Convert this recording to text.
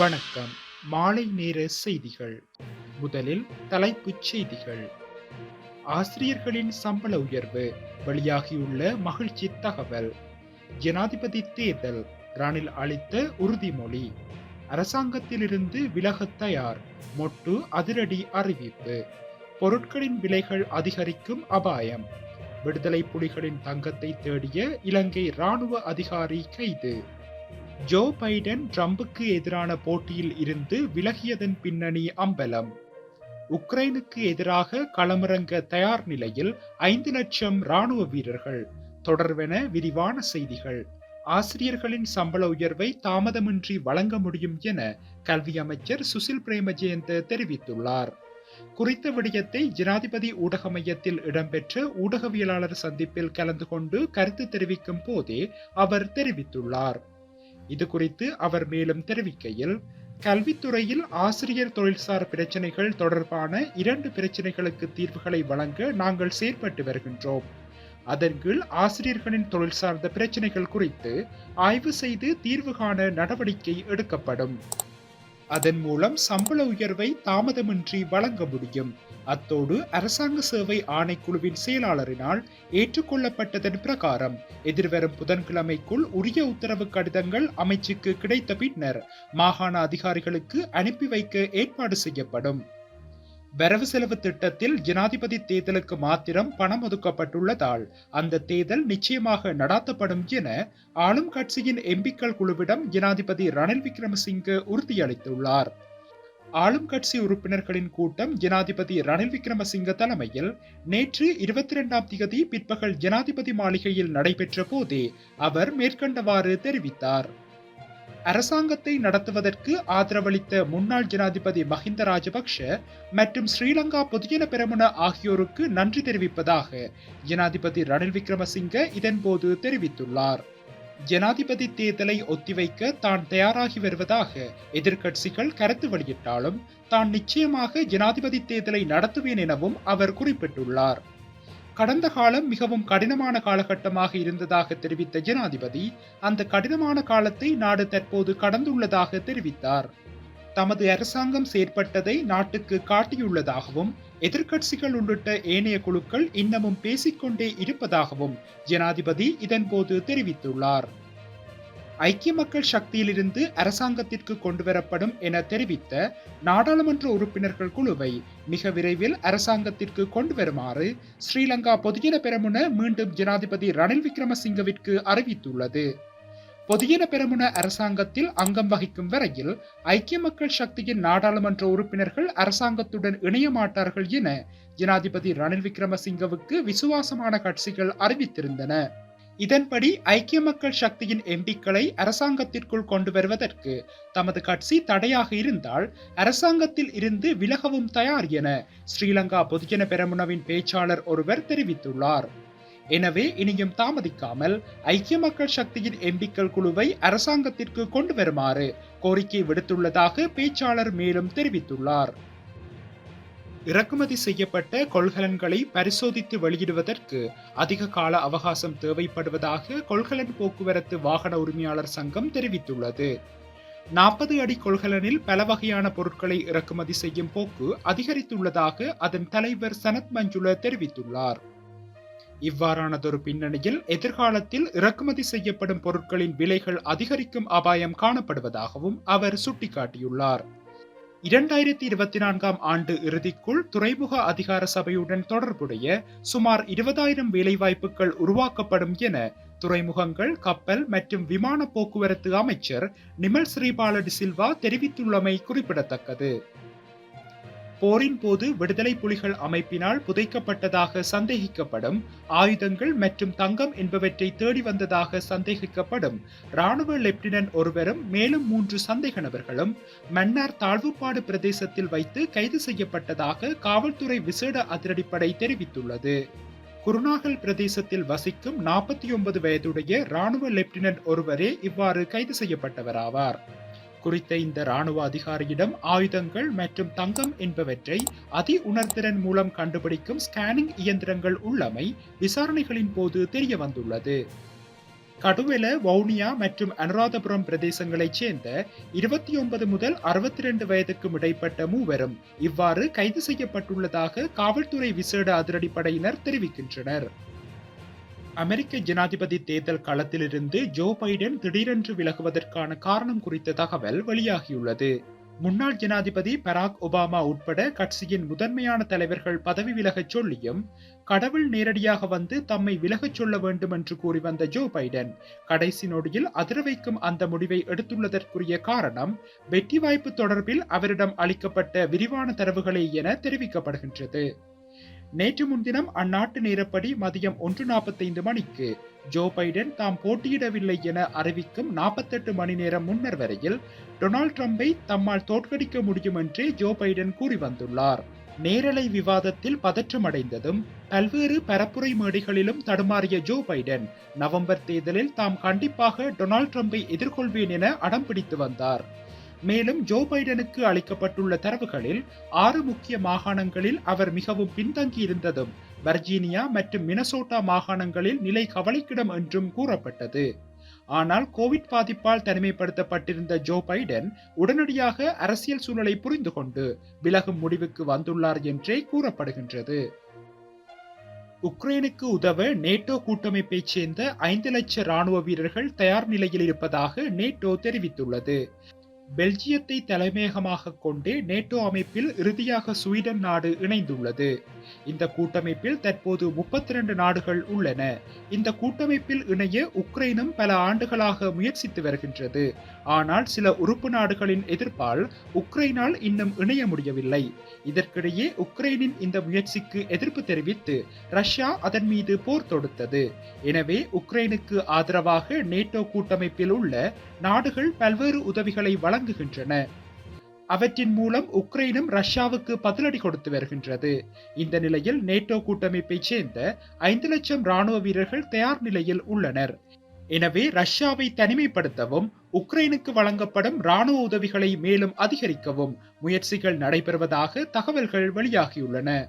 வணக்கம். மாலை நேர செய்திகள். முதலில் தலைப்புச் செய்திகள். ஆசிரியர்களின் சம்பள உயர்வு வெளியாகியுள்ள மகிழ்ச்சி தகவல். ஜனாதிபதி தேர்தல் ரணில் அளித்த உறுதிமொழி. அரசாங்கத்திலிருந்து விலகத் தயார் மொட்டு அதிரடி அறிவிப்பு. பொருட்களின் விலைகள் அதிகரிக்கும் அபாயம். விடுதலை புலிகளின் தங்கத்தை தேடிய இலங்கை ராணுவ அதிகாரி கைது. ஜோ பைடன் ட்ரம்புக்கு எதிரான போட்டியில் இருந்து விலகியதன் பின்னணி அம்பலம். உக்ரைனுக்கு எதிராக களமிறங்க தயார் நிலையில் ஐந்து லட்சம் ராணுவ வீரர்கள். தொடர்வென விரிவான செய்திகள். ஆசிரியர்களின் சம்பள உயர்வை தாமதமின்றி வழங்க முடியும் என கல்வி அமைச்சர் சுசில் பிரேமஜெயந்த தெரிவித்துள்ளார். குறித்த விடயத்தை ஜனாதிபதி ஊடக மையத்தில் இடம்பெற்ற ஊடகவியலாளர் சந்திப்பில் கலந்து கொண்டு கருத்து தெரிவிக்கும் போதே அவர் தெரிவித்துள்ளார். இது குறித்து அவர் மேலும் தெரிவிக்கையில் கல்வித்துறையில் ஆசிரியர் தொழில்சார் பிரச்சினைகள் தொடர்பான இரண்டு பிரச்சினைகளுக்கு தீர்வுகளை வழங்க நாங்கள் செயற்பட்டு வருகின்றோம். அதன் கீழ் ஆசிரியர்களின் தொழில் சார்ந்த பிரச்சினைகள் குறித்து ஆய்வு செய்து தீர்வு காண நடவடிக்கை எடுக்கப்படும். அதன் மூலம் சம்பள உயர்வை தாமதமின்றி வழங்க முடியும். அத்தோடு அரசாங்க சேவை ஆணைக்குழுவின் செயலாளரினால் ஏற்றுக்கொள்ளப்பட்டதன் பிரகாரம் எதிர்வரும் புதன்கிழமைக்குள் உரிய உத்தரவு கடிதங்கள் அமைச்சுக்கு கிடைத்த பின்னர் மாகாண அதிகாரிகளுக்கு அனுப்பி வைக்க ஏற்பாடு செய்யப்படும். வரவு செலவு திட்டத்தில் ஜனாதிபதி தேர்தலுக்கு மாத்திரம் பணம் ஒதுக்கப்பட்டுள்ளதால் அந்த தேர்தல் நிச்சயமாக நடாத்தப்படும் என ஆளும் கட்சியின் எம்பிக்கள் குழுவிடம் ஜனாதிபதி ரணில் விக்ரமசிங்கே உறுதியளித்துள்ளார். ஆளும் கட்சி உறுப்பினர்களின் கூட்டம் ஜனாதிபதி ரணில் விக்ரமசிங்க தலைமையில் நேற்று இருபத்தி இரண்டாம் திகதி பிற்பகல் ஜனாதிபதி மாளிகையில் நடைபெற்ற போதே அவர் மேற்கண்டவாறு தெரிவித்தார். அரசாங்கத்தை நடத்துவதற்கு ஆதரவளித்த முன்னாள் ஜனாதிபதி மஹிந்த ராஜபக்ஷ மற்றும் ஸ்ரீலங்கா பொதுஜன பெரமுன ஆகியோருக்கு நன்றி தெரிவிப்பதாக ஜனாதிபதி ரணில் விக்ரமசிங்க இதன்போது தெரிவித்துள்ளார். ஜனாதிபதி தேர்தலை ஒத்திவைக்க தான் தயாராகி வருவதாக எதிர்க்கட்சிகள் கருத்து வெளியிட்டாலும் தான் நிச்சயமாக ஜனாதிபதி தேர்தலை நடத்துவேன் எனவும் அவர் குறிப்பிட்டுள்ளார். கடந்த காலம் மிகவும் கடினமான காலகட்டமாக இருந்ததாக தெரிவித்த ஜனாதிபதி அந்த கடினமான காலத்தை நாடு தற்போது கடந்துள்ளதாக தெரிவித்தார். தமது அரசாங்கம் செயற்பட்டதை நாட்டுக்கு காட்டியுள்ளதாகவும் எதிர்க்கட்சிகள் உள்ளிட்ட ஏனைய குழுக்கள் இன்னமும் பேசிக்கொண்டே இருப்பதாகவும் ஜனாதிபதி இதன்போது தெரிவித்துள்ளார். ஐக்கிய மக்கள் சக்தியிலிருந்து அரசாங்கத்திற்கு கொண்டுவரப்படும் என தெரிவித்த நாடாளுமன்ற உறுப்பினர்கள் குழுவை மிக விரைவில் அரசாங்கத்திற்கு கொண்டு வருமாறு ஸ்ரீலங்கா பொதுஜன பெரமுன மீண்டும் ஜனாதிபதி ரணில் விக்ரமசிங்கவிற்கு அறிவித்துள்ளது. பொதுஜன பெரமுன அரசாங்கத்தில் அங்கம் வகிக்கும் வரையில் ஐக்கிய மக்கள் சக்தியின் நாடாளுமன்ற உறுப்பினர்கள் அரசாங்கத்துடன் இணைய மாட்டார்கள் என ஜனாதிபதி ரணில் விக்ரமசிங்கவுக்கு விசுவாசமான கட்சிகள் அறிவித்திருந்தன. இதன்படி ஐக்கிய மக்கள் சக்தியின் எம்பிக்களை அரசாங்கத்திற்குள் கொண்டு வருவதற்கு தமது கட்சி தடையாக இருந்தால் அரசாங்கத்தில் இருந்து விலகவும் தயார் என ஸ்ரீலங்கா பொதுஜன பெரமுனவின் பேச்சாளர் ஒருவர் தெரிவித்துள்ளார். எனவே இனியும் தாமதிக்காமல் ஐக்கிய மக்கள் சக்தியின் எம்பிக்கள் குழுவை அரசாங்கத்திற்கு கொண்டு வருமாறு கோரிக்கை விடுத்துள்ளதாக பேச்சாளர் மேலும் தெரிவித்துள்ளார். இறக்குமதி செய்யப்பட்ட கொள்கலன்களை பரிசோதித்து வெளியிடுவதற்கு அதிக கால அவகாசம் தேவைப்படுவதாக கொள்கலன் போக்குவரத்து வாகன உரிமையாளர் சங்கம் தெரிவித்துள்ளது. நாற்பது அடி கொள்கலனில் பல வகையான பொருட்களை இறக்குமதி செய்யும் போக்கு அதிகரித்துள்ளதாக அதன் தலைவர் சனத் மஞ்சுள தெரிவித்துள்ளார். இவ்வாறானதொரு பின்னணியில் எதிர்காலத்தில் இறக்குமதி செய்யப்படும் பொருட்களின் விலைகள் அதிகரிக்கும் அபாயம் காணப்படுவதாகவும் அவர் சுட்டிக்காட்டியுள்ளார். இரண்டாயிரத்தி இருபத்தி நான்காம் ஆண்டு இறுதிக்குள் துறைமுக அதிகார சபையுடன் தொடர்புடைய சுமார் இருபதாயிரம் வேலைவாய்ப்புகள் உருவாக்கப்படும் என துறைமுகங்கள் கப்பல் மற்றும் விமான போக்குவரத்து அமைச்சர் நிமல் ஸ்ரீபால டிசில்வா தெரிவித்துள்ளமை குறிப்பிடத்தக்கது. போரின் போது விடுதலை புலிகள் அமைப்பினால் புதைக்கப்பட்டதாக சந்தேகிக்கப்படும் ஆயுதங்கள் மற்றும் தங்கம் என்பவற்றை தேடி வந்ததாக சந்தேகிக்கப்படும். ராணுவ லெப்டினன்ட் ஒருவரும் மேலும் மூன்று சந்தேக நபர்களும் மன்னார் தாழ்வுப்பாடு பிரதேசத்தில் வைத்து கைது செய்யப்பட்டதாக காவல்துறை விசேட அதிரடிப்படை தெரிவித்துள்ளது. குருநாகல் பிரதேசத்தில் வசிக்கும் நாற்பத்தி ஒன்பது வயதுடைய ராணுவ லெப்டினன்ட் ஒருவரே இவ்வாறு கைது செய்யப்பட்டவராவார். குறித்த இந்த ராணுவ அதிகாரியிடம் ஆயுதங்கள் மற்றும் தங்கம் என்பவற்றை அதி உணர்திறன் மூலம் கண்டுபிடிக்கும் ஸ்கேனிங் இயந்திரங்கள் உள்ளமை விசாரணைகளின் போது தெரிய வந்துள்ளது. கடுவெல வவுனியா மற்றும் அனுராதபுரம் பிரதேசங்களைச் சேர்ந்த இருபத்தி ஒன்பது முதல் அறுபத்தி ரெண்டு வயதுக்கும் இடைப்பட்ட மூவரும் இவ்வாறு கைது செய்யப்பட்டுள்ளதாக காவல்துறை விசேட அதிரடிப்படையினர் தெரிவிக்கின்றனர். அமெரிக்க ஜனாதிபதி தேர்தல் களத்திலிருந்து ஜோ பைடன் திடீரென்று விலகுவதற்கான காரணம் குறித்த தகவல் வெளியாகியுள்ளது. முன்னாள் ஜனாதிபதி பராக் ஒபாமா உட்பட கட்சியின் முதன்மையான தலைவர்கள் பதவி விலகச் சொல்லியும் கடவுள் நேரடியாக வந்து தம்மை விலகச் சொல்ல வேண்டும் என்று கூறி வந்த ஜோ பைடன் கடைசி நொடியில் அதிர வைக்கும் அந்த முடிவை எடுத்துள்ளதற்குரிய காரணம் வெற்றி வாய்ப்பு தொடர்பில் அவரிடம் அளிக்கப்பட்ட விரிவான தரவுகளே என தெரிவிக்கப்படுகின்றது. நேற்று முன்தினம் அந்நாட்டு நேரப்படி மதியம் ஒன்று நாற்பத்தைந்து மணிக்கு ஜோ பைடன் தாம் போட்டியிடவில்லை என அறிவிக்கும் நாற்பத்தெட்டு மணி நேரம் முன்னர் வரையில் டொனால்ட் ட்ரம்பை தம்மால் தோற்கடிக்க முடியும் என்று ஜோ பைடன் கூறி வந்துள்ளார். நேரலை விவாதத்தில் பதற்றமடைந்ததும் பல்வேறு பரப்புரை மேடைகளிலும் தடுமாறிய ஜோ பைடன் நவம்பர் தேர்தலில் தாம் கண்டிப்பாக டொனால்ட் ட்ரம்பை எதிர்கொள்வேன் என அடம் பிடித்து வந்தார். மேலும் ஜோ பைடனுக்கு அளிக்கப்பட்டுள்ள தரவுகளில் ஆறு முக்கிய மாகாணங்களில் அவர் மிகவும் பின்தங்கியிருந்ததும் வர்ஜீனியா மற்றும் மினசோட்டா மாகாணங்களில் நிலை கவலைக்கிடம் என்றும் கூறப்பட்டது. ஆனால் கோவிட் பாதிப்பால் தனிமைப்படுத்தப்பட்டிருந்த ஜோ பைடன் உடனடியாக அரசியல் சூழலை புரிந்து கொண்டு விலகும் முடிவுக்கு வந்துள்ளார் என்றே கூறப்படுகின்றது. உக்ரைனுக்கு உதவ நேட்டோ கூட்டமைப்பைச் சேர்ந்த ஐந்து லட்ச ராணுவ வீரர்கள் தயார் நிலையில் இருப்பதாக நேட்டோ தெரிவித்துள்ளது. பெல்ஜியத்தை தலைமையகமாக கொண்டு நேட்டோ அமைப்பில் இறுதியாக ஸ்வீடன் நாடு இணைந்துள்ளது. இந்த கூட்டமைப்பில் தற்போது முப்பத்தி இரண்டு நாடுகள் உள்ளன. இந்த கூட்டமைப்பில் இணைய உக்ரைனும் பல ஆண்டுகளாக முயற்சித்து வருகின்றது. ஆனால் சில உறுப்பு நாடுகளின் எதிர்ப்பால் உக்ரைனால் இன்னும் இணைய முடியவில்லை. இதற்கிடையே உக்ரைனின் இந்த முயற்சிக்கு எதிர்ப்பு தெரிவித்து ரஷ்யா அதன் மீது போர் தொடுத்தது. எனவே உக்ரைனுக்கு ஆதரவாக நேட்டோ கூட்டமைப்பில் உள்ள நாடுகள் பல்வேறு உதவிகளை வழங்குகின்றன. அவற்றின் மூலம் உக்ரைனும் ரஷ்யாவுக்கு பதிலடி கொடுத்து வருகின்றது. இந்த நிலையில் நேட்டோ கூட்டமைப்பைச் சேர்ந்த ஐந்து லட்சம் ராணுவ வீரர்கள் தயார் நிலையில் உள்ளனர். எனவே ரஷ்யாவை தனிமைப்படுத்தவும் உக்ரைனுக்கு வழங்கப்படும் ராணுவ உதவிகளை மேலும் அதிகரிக்கவும் முயற்சிகள் நடைபெறுவதாக தகவல்கள் வெளியாகியுள்ளன.